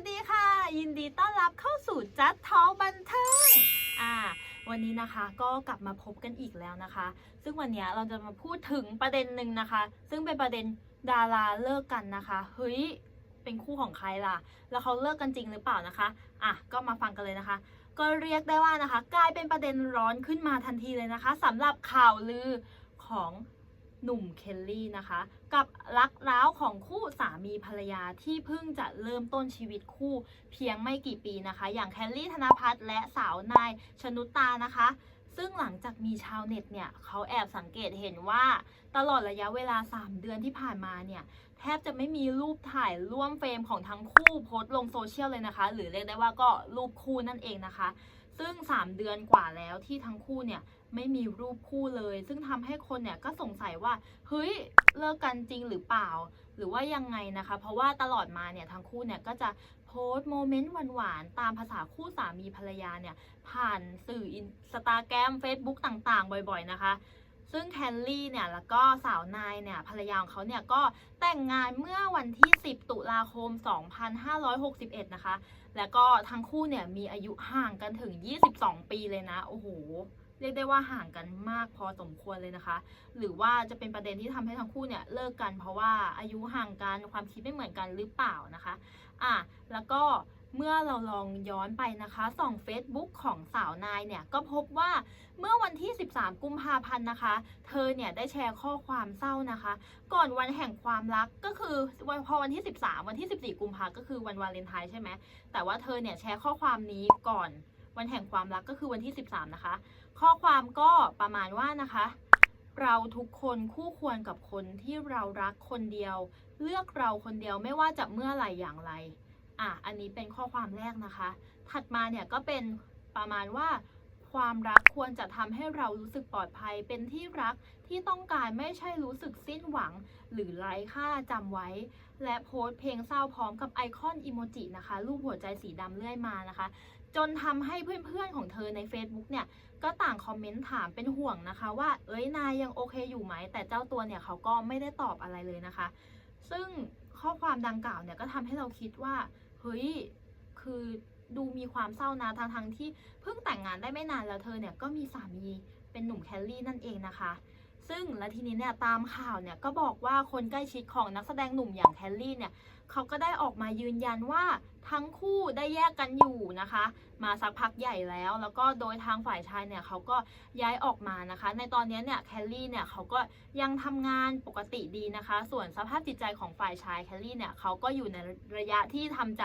สดีค่ะ ยินดีต้อนรับเข้าสู่จัดท้องบันเทิงอ่าวันนี้นะคะก็กลับมาพบกันอีกแล้วนะคะ ซึ่งวันนี้เราจะมาพูดถึงประเด็นหนึ่งนะคะ ซึ่งเป็นประเด็นดาราเลิกกันนะคะเฮ้ยเป็นคู่ของใครล่ะ แล้วเขาเลิกกันจริงหรือเปล่านะคะอะก็มาฟังกันเลยนะคะ ก็เรียกได้ว่านะคะ กลายเป็นประเด็นร้อนขึ้นมาทันทีเลยนะคะสำหรับข่าวลือของหนุ่มเคลลี่นะคะ กับรักร้าวของคู่ส มีภรรยาที่เพิ่งจะเริ่มต้นชีวิตคู่เพียงไม่กี่ปีนะคะ อย่างแคลลี่ธนพัฒน์และสาวนายชนุตตานะคะ ซึ่งหลังจากมีชาวเน็ตเนี่ยเขาแอบสังเกตเห็นว่าตลอดระยะเวลา 3 เดือนที่ผ่านมาเนี่ยแทบจะไม่มีรูปถ่ายร่วมเฟรมของทั้งคู่โพสต์ลงโซเชียลเลยนะคะ หรือเรียกได้ว่าก็รูปคู่นั่นเองนะคะ ซึ่ง 3 เดือนกว่าแล้วที่ทั้งคู่เนี่ยไม่มีรูปคู่เลย ซึ่งทำให้คนเนี่ยก็สงสัยว่าเฮ้ยเลิกกันจริงหรือเปล่า หรือว่ายังไงนะคะ เพราะว่าตลอดมาเนี่ยทั้งคู่เนี่ยก็จะโพสต์โมเมนต์หวานๆตามภาษาคู่สามีภรรยาเนี่ยผ่านสื่ออินสตาแกรม Facebook ต่างๆ บ่อย ๆ นะคะ ซึ่งแคนลี่เนี่ยแล้วก็สาวนายเนี่ยภรรยาของเขาเนี่ยก็แต่งงานเมื่อวันที่ 10 ตุลาคม 2561 นะคะ แล้วก็ทั้งคู่เนี่ยมีอายุห่างกันถึง 22 ปีเลยนะ โอ้โหเรียกได้ว่าห่างกันมากพอสมควรเลยนะคะ หรือว่าจะเป็นประเด็นที่ทำให้ทั้งคู่เนี่ยเลิกกันเพราะว่าอายุห่างกันความคิดไม่เหมือนกันหรือเปล่านะคะ อะแล้วก็ เมื่อเราลองย้อนไปนะคะส่อง Facebook ของสาวนายเนี่ยก็พบว่าเมื่อวันที่ 13 กุมภาพันธ์นะคะ เธอเนี่ยได้แชร์ข้อความเศร้านะคะ ก่อนวันแห่งความรักก็คือวันพอวันที่ 13 วันที่ 14 กุมภาก็คือวันวาเลนไทน์ใช่ไหมแต่ว่าเธอเนี่ยแชร์ข้อความนี้ก่อนวันแห่งความรักก็คือวันที่ 13 นะคะ ข้อความก็ประมาณว่านะคะ เราทุกคนคู่ควรกับคนที่เรารักคนเดียว เลือกเราคนเดียวไม่ว่าจะเมื่อไหร่อย่างไร อะอันนี้เป็นข้อความแรกนะคะ ถัดมาเนี่ยก็เป็นประมาณว่า ความรักควรจะทำให้เรารู้สึกปลอดภัยเป็นที่รักที่ต้องการไม่ใช่รู้สึกสิ้นหวัง หรือไร้ค่าจำไว้ และโพสต์เพลงเศร้าพร้อมกับไอคอนอิโมจินะคะ รูปหัวใจสีดำเลื่อยมานะคะ จนทำให้เพื่อนๆของเธอใน Facebook เนี่ยก็ต่างคอมเมนต์ถามเป็นห่วงนะคะ ว่า เอ้ยนายยังโอเคอยู่ไหม แต่เจ้าตัวเนี่ยเขาก็ไม่ได้ตอบอะไรเลยนะคะ ซึ่งข้อความดังกล่าวเนี่ยก็ทำให้เราคิดว่า เฮ้ยคือดูมีความเศร้านะทั้งทั้งที่เพิ่งแต่งงานได้ไม่นานแล้วเธอเนี่ยก็มีสามีเป็นหนุ่มแคลรี่นั่นเองนะคะ ซึ่งและทีนี้เนี่ยตามข่าวเนี่ยก็บอกว่าคนใกล้ชิดของนักแสดงหนุ่มอย่างแคลรี่เนี่ยเขาก็ได้ออกมายืนยันว่าทั้งคู่ได้แยกกันอยู่นะคะ มาสักพักใหญ่แล้ว แล้วก็โดยทางฝ่ายชายเนี่ยเขาก็ย้ายออกมานะคะ ในตอนนี้เนี่ยแคลรี่เนี่ยเขาก็ยังทำงานปกติดีนะคะ ส่วนสภาพจิตใจของฝ่ายชายแคลรี่เนี่ยเขาก็อยู่ในระยะที่ทำใจ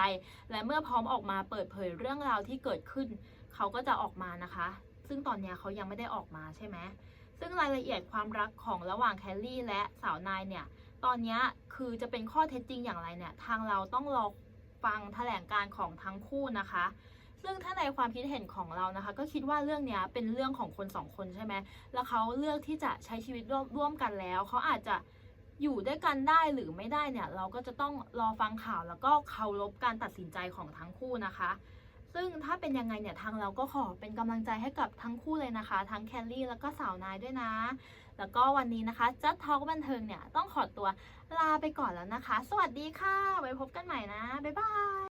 และเมื่อพร้อมออกมาเปิดเผยเรื่องราวที่เกิดขึ้น เขาก็จะออกมานะคะ ซึ่งตอนนี้เขายังไม่ได้ออกมาใช่ไหม ซึ่งรายละเอียดความรักของระหว่างแคลรี่และสาวนายเนี่ยตอนนี้คือจะเป็นข้อเท็จจริงอย่างไรเนี่ยทางเราต้องรอฟังแถลงการของทั้งคู่นะคะ ซึ่งถ้าในความคิดเห็นของเรานะคะ ก็คิดว่าเรื่องนี้เป็นเรื่องของคนสองคนใช่ไหมแล้วเขาเลือกที่จะใช้ชีวิตร่วมร่วมกันแล้วเขาอาจจะอยู่ด้วยกันได้หรือไม่ได้เนี่ย เราก็จะต้องรอฟังข่าวแล้วก็เคารพการตัดสินใจของทั้งคู่นะคะ ซึ่งถ้าเป็นยังไงเนี่ยทางเราก็ขอเป็นกำลังใจให้กับทั้งคู่เลยนะคะ ทั้งแคลรี่แล้วก็สาวนายด้วยนะ แล้วก็วันนี้นะคะจัดทอล์กบันเทิงเนี่ยต้องขอตัวลาไปก่อนแล้วนะคะ สวัสดีค่ะ ไว้พบกันใหม่นะ บ๊ายบาย